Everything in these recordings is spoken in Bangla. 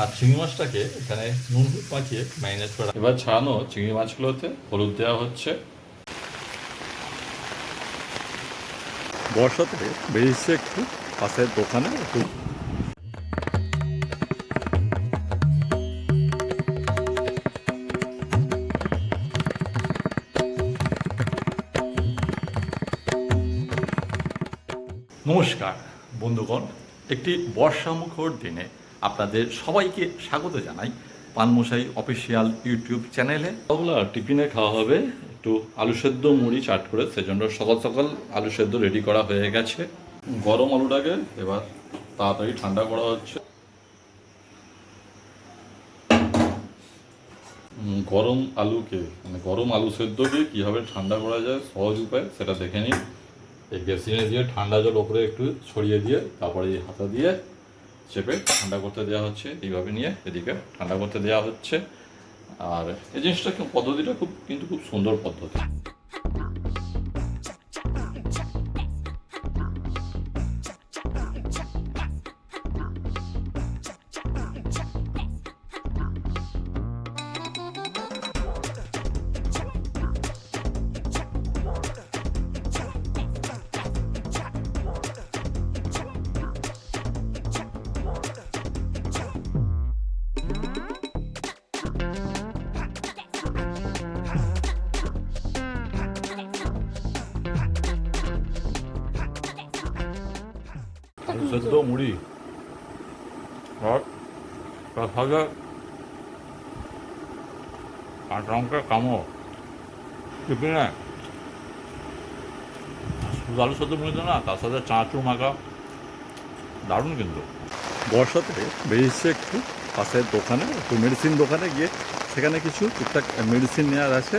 আর চিংড়ি মাছটাকে এখানে নুন মাখিয়ে ম্যারিনেট করা এবার ছাড়ানো চিংড়ি মাছগুলোতে হলুদ দেওয়া হচ্ছে। বর্ষাতে বেরিয়েছে একটু পাশের দোকানে একটু। নমস্কার বন্ধুগণ। একটি বর্ষামুখর দিনে আপনাদের সবাইকে স্বাগত জানাই পানমশাই অফিসিয়াল ইউটিউব চ্যানেলে। ওগুলো টিফিনে খাওয়া হবে, একটু আলু সেদ্ধ, মুড়ি, চাট করে, সেজন্য সকাল সকাল আলু সেদ্ধ রেডি করা হয়ে গেছে। গরম আলুটাকে এবার তাড়াতাড়ি ঠান্ডা করা হচ্ছে। গরম আলুকে মানে গরম আলু সেদ্ধকে কীভাবে ঠান্ডা করা যায়, সহজ উপায় সেটা দেখে নিন। এই বেসিনে দিয়ে ঠান্ডা জল ওপরে একটু ছড়িয়ে দিয়ে, তারপরে এই হাতা দিয়ে চেপে ঠান্ডা করতে দেওয়া হচ্ছে, এইভাবে নিয়ে এদিকে ঠান্ডা করতে দেওয়া হচ্ছে। আর এই জিনিসটা পদ্ধতিটা খুব, কিন্তু খুব সুন্দর পদ্ধতি। সেদ্ধ মুড়ি আর তার সাথে কাঁচা লঙ্কা কামড় শুধু আলু সেদ্ধ মুড়ি তার সাথে দারুণ কিন্তু বর্ষাতে বেরিয়েছে একটু পাশের দোকানে একটু মেডিসিন দোকানে গিয়ে সেখানে কিছু টুকটাক মেডিসিন নেওয়ার আছে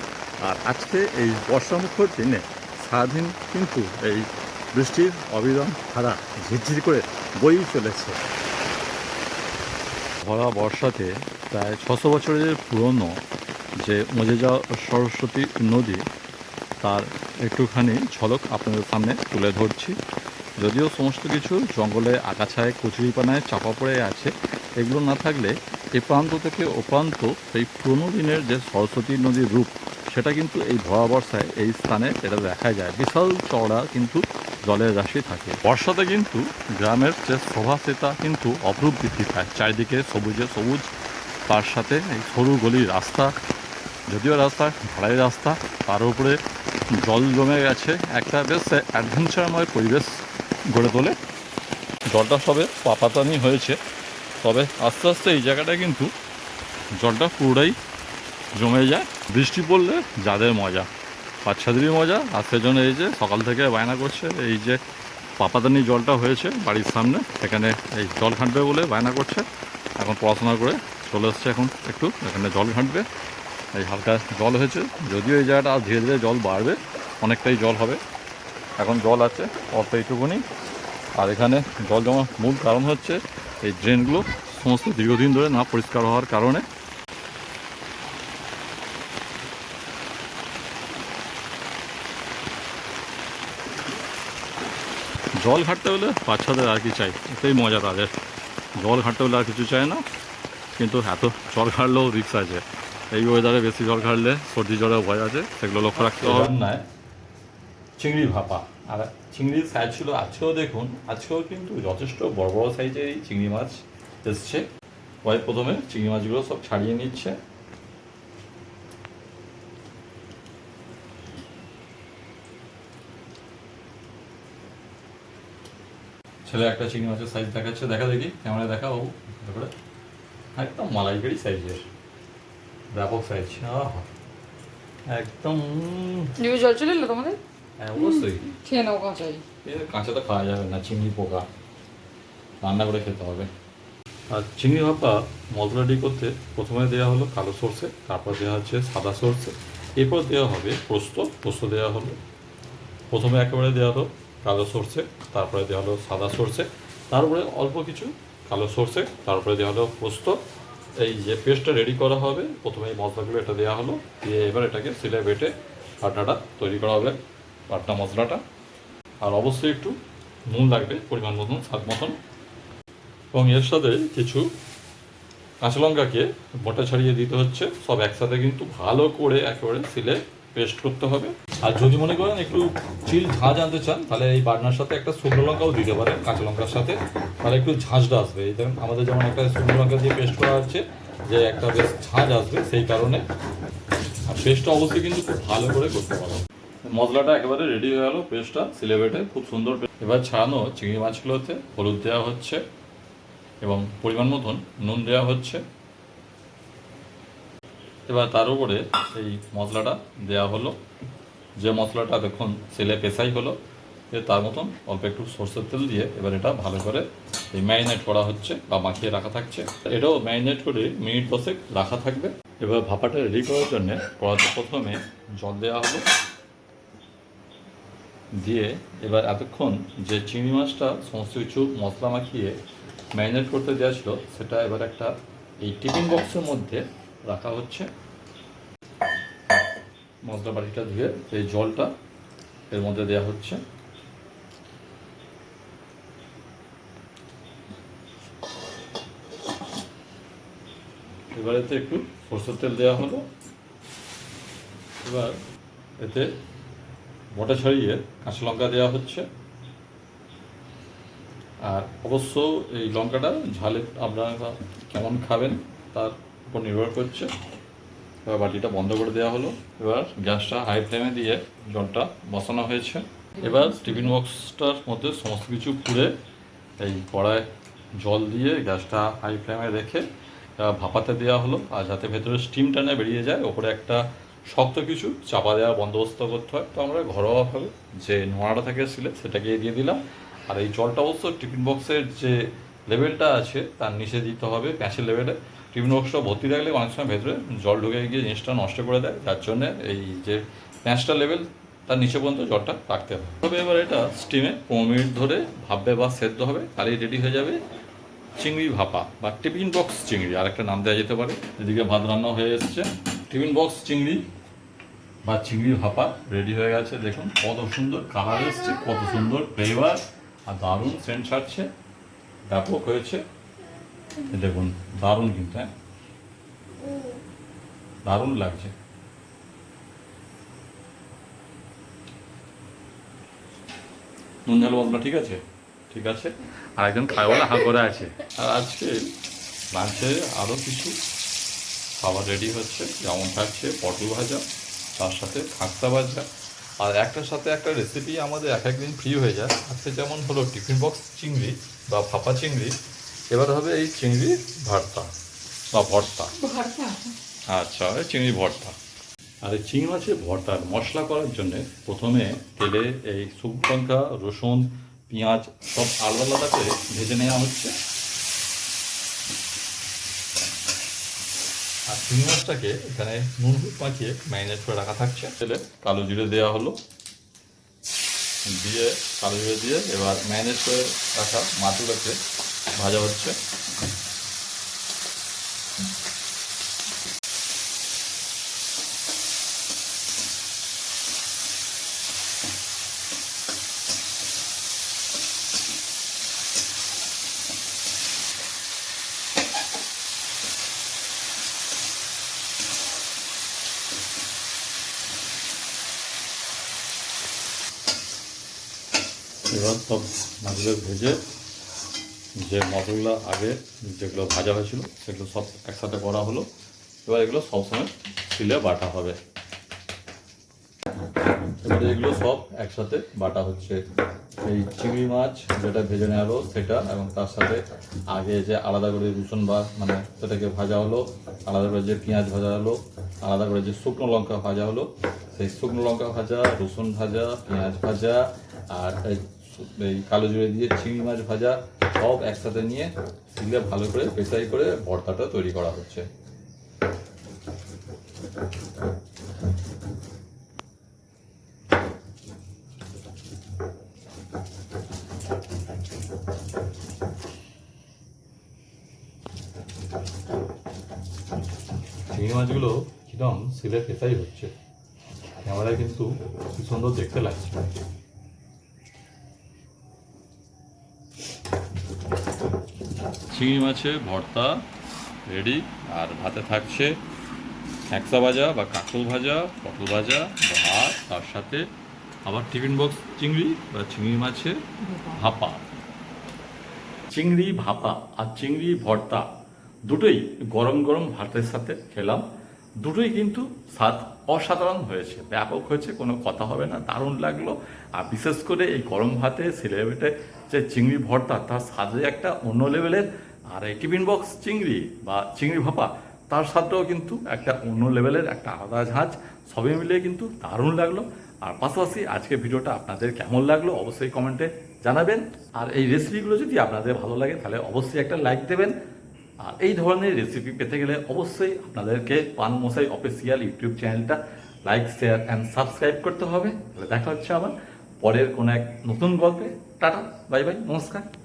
আর আজকে এই বর্ষামুখর দিনে সারাদিন কিন্তু এই বৃষ্টির অবিরাম ধারা ঝিরঝির করে বই চলেছে। ভরা বর্ষাতে প্রায় ছশো বছরের পুরনো যে মজেজা সরস্বতী নদী, তার একটুখানি ঝলক আপনাদের সামনে তুলে ধরছি। যদিও সমস্ত কিছু জঙ্গলে আগাছায়, কচুরিপানায় চাপা পড়ে আছে, এগুলো না থাকলে এ প্রান্ত থেকে ও প্রান্ত এই পুরনো দিনের যে সরস্বতী নদীর রূপ সেটা কিন্তু এই ভরা বর্ষায় এই স্থানে এটা দেখা যায়। বিশাল চওড়া কিন্তু জলের রাশি থাকে। বর্ষাতে কিন্তু গ্রামের যে শোভা সেটা কিন্তু অপরূপ বৃদ্ধি পায়। চারিদিকে সবুজে সবুজ, তার সাথে এই সরু গলি রাস্তা, যদিও রাস্তা ঢালাই রাস্তা, তার উপরে জল জমে গেছে। একটা বেশ অ্যাডভেঞ্চারময় পরিবেশ গড়ে তোলে। জলটা সবে পাপাতানি হয়েছে। তবে আস্তে আস্তে এই জায়গাটা কিন্তু জলটা পুরোটাই জমে যায়। বৃষ্টি পড়লে যাদের মজা, বাচ্চাদেরই মজা। আর সেজন্য এই যে সকাল থেকে বায়না করছে, এই যে পাপাতানি জলটা হয়েছে বাড়ির সামনে, এখানে এই জল ঘাঁটবে বলে বায়না করছে। এখন পড়াশোনা করে চলে এসছে এখন একটু, এখানে জল ঘাঁটবে। এই হালকা জল হয়েছে, যদিও এই জায়গাটা আর ধীরে ধীরে জল বাড়বে, অনেকটাই জল হবে। এখন জল আছে, অল্প এইটুকুনি। আর এখানে জল জমার মূল কারণ হচ্ছে, এই ড্রেনগুলো সমস্ত দীর্ঘদিন ধরে না পরিষ্কার হওয়ার কারণে জল ঘাটতে হলে বাচ্চাদের আর কি চাই এটাই মজা তাদের। জল ঘাটতে হলে আর কিছু চায় না, কিন্তু এত জল ঘাটলেও রিক্স আছে। এই ওয়েদারে বেশি জল ঘাটলে সর্দি জ্বরের ভয় আছে, সেগুলো লক্ষ্য রাখতে হবে। না চিংড়ি ভাপা। আর চিংড়ির সাইজ ছিল, আজকেও দেখুন, আজকেও কিন্তু যথেষ্ট বড় বড় সাইজের এই চিংড়ি মাছ এসছে। ওই প্রথমে চিংড়ি মাছগুলো সব ছাড়িয়ে নিচ্ছে। ছেলে একটা চিংড়ি মাছের সাইজ দেখাচ্ছে দেখা দেখি ক্যামেরা দেখা ও তারপরে একদম মালাইকারি সাইজের ব্যাপক সাইজ একদম। জিভে জল চলে এলো তোমাদের? হ্যাঁ অবশ্যই। খেয়ে নাও কাঁচাই। কাঁচা তো খাওয়া যাবে না চিংড়ি পোকা। রান্না করে খেতে হবে। আর চিংড়ি ভাপা মশলা রেডি করতে প্রথমে দেওয়া হলো কালো সর্ষে তারপর দেওয়া হচ্ছে সাদা সর্ষে। এরপর দেওয়া হবে পোস্ত পোস্ত দেওয়া হলো। প্রথমে একেবারে দেওয়া হলো কালো সর্ষে, তারপরে দেওয়া হলো সাদা সর্ষে তারপরে অল্প কিছু কালো সর্ষে, তারপরে দেওয়া হলো পোস্ত। এই যে পেস্টটা রেডি করা হবে, প্রথমে এই মশলাগুলো এটা দেওয়া হলো, দিয়ে এবার এটাকে সিলে বেটে বাটনাটা তৈরি করা হবে বাটনা মশলাটা। আর অবশ্যই একটু নুন লাগবে, পরিমাণ মতন, স্বাদ মতন। এবং এর সাথে কিছু কাঁচা লঙ্কাকে বটা ছাড়িয়ে দিতে হচ্ছে। সব একসাথে কিন্তু ভালো করে একেবারে সিলে পেস্ট করতে হবে। আর যদি মনে করেন একটু চিল ঝাঁঝ আনতে চান, তাহলে এই বাটনার সাথে একটা শুকনো লঙ্কাও দিতে পারেন, কাঁচা লঙ্কার সাথে। তাহলে একটু ঝাঁঝটা আসবে। এই ধরুন আমাদের যেমন একটা শুকনো লঙ্কা দিয়ে পেস্ট করা হচ্ছে, যে একটা বেশ ঝাঁঝ আসবে সেই কারণে। আর পেস্টটা অবশ্যই কিন্তু খুব ভালো করে করতে পারো মশলাটা একেবারে রেডি হয়ে গেল পেস্টটা সিলে বেটে খুব সুন্দর এবার ছাড়ানো চিংড়ি মাছগুলোতে হলুদ দেওয়া হচ্ছে এবং পরিমাণ মতন নুন দেওয়া হচ্ছে। এবার তার উপরে এই মশলাটা দেওয়া হলো। যে মশলাটা দেখুন সেলে পেশাই হলো তার মতন অল্প একটু সর্ষের তেল দিয়ে এবার এটা ভালো করে এই ম্যারিনেট করা হচ্ছে বা মাখিয়ে রাখা থাকছে। এটাও ম্যারিনেট করে মিনিট দশেক রাখা থাকবে। এবার ভাপাটা রেডি করার জন্যে কড়াতে প্রথমে জল দেওয়া হলো। দিয়ে এবার এতক্ষণ যে চিংড়ি মাছটা সমস্ত কিছু মশলা মাখিয়ে ম্যারিনেট করতে দেওয়া ছিল, সেটা এবার একটা এই টিফিন বক্সের মধ্যে রাখা হচ্ছে। মশলা বাটিটা ধুয়ে এই জলটা এর মধ্যে দেওয়া হচ্ছে। এবার এতে একটু সরষের তেল দেওয়া হলো। এবার এতে বটা ছড়িয়ে কাঁচা লঙ্কা দেওয়া হচ্ছে। আর অবশ্য এই লঙ্কাটা ঝালে আপনারা কেমন খাবেন তার উপর নির্ভর করছে। এবার বাটিটা বন্ধ করে দেওয়া হলো। এবার গ্যাসটা হাই ফ্লেমে দিয়ে জলটা বসানো হয়েছে। এবার টিফিন বক্সটার মধ্যে সমস্ত কিছু পুড়ে এই কড়ায় জল দিয়ে গ্যাসটা হাই ফ্লেমে রেখে ভাপাতে দেওয়া হলো। আর যাতে ভেতরে স্টিমটা না বেরিয়ে যায়, ওপরে একটা শক্ত কিছু চাপা দেওয়ার বন্দোবস্ত করতে হয়। তো আমরা ঘরোয়াভাবে যে নোড়াটা থাকে সিলে, সেটাকে দিয়ে দিলাম। আর এই জলটা অবশ্য টিফিন বক্সের যে লেভেলটা আছে, তার নিচে দিতে হবে প্যাঁচের লেভেলে টিফিন বক্সটা ভর্তি থাকলে অনেক সময় ভেতরে জল ঢুকে গিয়ে জিনিসটা নষ্ট করে দেয়, যার জন্য এই যে প্যাঁচটা লেভেল তার নিচে পর্যন্ত জলটা রাখতে হবে তবে এবার এটা স্টিমে পনেরো মিনিট ধরে ভাববে বা সেদ্ধ হবে, তাহলেই রেডি হয়ে যাবে চিংড়ি ভাপা বা টিফিন বক্স চিংড়ি আর একটা নাম দেওয়া যেতে পারে। এদিকে ভাত রান্না হয়ে এসছে। টিফিন বক্স চিংড়ি বা চিংড়ি ভাপা রেডি হয়ে গেছে। দেখুন কত সুন্দর কালার এসছে, কত সুন্দর ফ্লেভার আর দারুণ সেন্ট ছাড়ছে। ব্যাপক হয়েছে। দেখুন, দারুণ কিন্তু হ্যাঁ? দারুণ লাগছে। নুন ঝাল মশলা ঠিক আছে? ঠিক আছে? আর একজন হা করে আছে। আর আজকে লাঞ্চে আরও কিছু খাবার রেডি হচ্ছে, যেমন থাকছে পটল ভাজা, তার সাথে খাস্তা ভাজা। আর একটার সাথে একটা রেসিপি আমাদের এক একদিন ফ্রি হয়ে যায়। আজকে যেমন হলো টিফিন বক্স চিংড়ি বা ফাঁপা চিংড়ি এবার হবে এই চিংড়ি ভর্তা বা ভর্তা। আচ্ছা এই চিংড়ি ভর্তা। আর এই চিংড়ি মাছের ভর্তার মশলা করার জন্য প্রথমে তেলে এই শুকনো লঙ্কা রসুন পেঁয়াজ সব আলাদা আলাদা করে ভেজে নেওয়া হচ্ছে। আর চিংড়ি মাছটাকে এখানে নুন মাখিয়ে ম্যারিনেট করে রাখা থাকছে। তেলে কালো জিরে দেওয়া হলো। দিয়ে কালো জিরে দিয়ে এবার ম্যারিনেট করে রাখা মাছগুলোকে ভাজা হচ্ছে এবার সব মাছগুলো ভেজে যে মশলা আগে যেগুলো ভাজা হয়েছিল, সেগুলো সব একসাথে করা হলো। এবার এগুলো সবসময় শিলে বাটা হবে। এবার এগুলো সব একসাথে বাটা হচ্ছে। এই চিংড়ি মাছ যেটা ভেজে নেওয়া হলো, সেটা এবং তার সাথে আগে যে আলাদা করে রসুন বা মানে সেটাকে ভাজা হলো, আলাদা করে যে পেঁয়াজ ভাজা হলো, আলাদা করে যে শুকনো লঙ্কা ভাজা হলো, সেই শুকনো লঙ্কা ভাজা, রসুন ভাজা, পেঁয়াজ ভাজা আর এই কালো জুড়ে দিয়ে চিংড়ি মাছ ভাজা সব একসাথে নিয়ে শিলে ভালো করে পেঁচাই করে ভর্তাটা তৈরি করা হচ্ছে। চিংড়ি মাছগুলো কিরম শিলে পেশাই হচ্ছে, ক্যামেরায় কিন্তু সুন্দর দেখতে লাগছে। চিংড়ি মাছের ভর্তা, রেডি, আর ভাতে থাকছে একসা ভাজা বা কাঁকল ভাজা, পটল ভাজা ভাত, তার সাথে আবার টিফিন বক্স চিংড়ি বা চিংড়ি মাছের ভাপা। চিংড়ি, ভাপা আর চিংড়ি, ভর্তা দুটোই গরম গরম ভাতের সাথে খেলাম। দুটোই কিন্তু স্বাদ অসাধারণ হয়েছে, ব্যাপক হয়েছে, কোনো কথা হবে না, দারুণ লাগল। আর বিশেষ করে এই গরম ভাতে সিলেবেটে যে চিংড়ি, ভর্তা, তার স্বাদে একটা অন্য লেভেলের আর এই টিফিন বক্স চিংড়ি বা চিংড়ি ভাপা, তার স্বাদটাও কিন্তু একটা অন্য লেভেলের, একটা আলাদা ঝাঁজ। সবই মিলে কিন্তু দারুণ লাগল। আর পাশাপাশি আজকে ভিডিওটা আপনাদের কেমন লাগল অবশ্যই কমেন্টে জানাবেন। আর এই রেসিপিগুলো যদি আপনাদের ভালো লাগে, তাহলে অবশ্যই একটা লাইক দেবেন। আর এই ধরনের রেসিপি পেতে গেলে অবশ্যই আপনাদেরকে পান মশাই অফিসিয়াল ইউটিউব চ্যানেলটা লাইক শেয়ার অ্যান্ড সাবস্ক্রাইব করতে হবে। তাহলে দেখা হচ্ছে আবার পরের কোনো এক নতুন গল্পে। টাটা বাই বাই নমস্কার।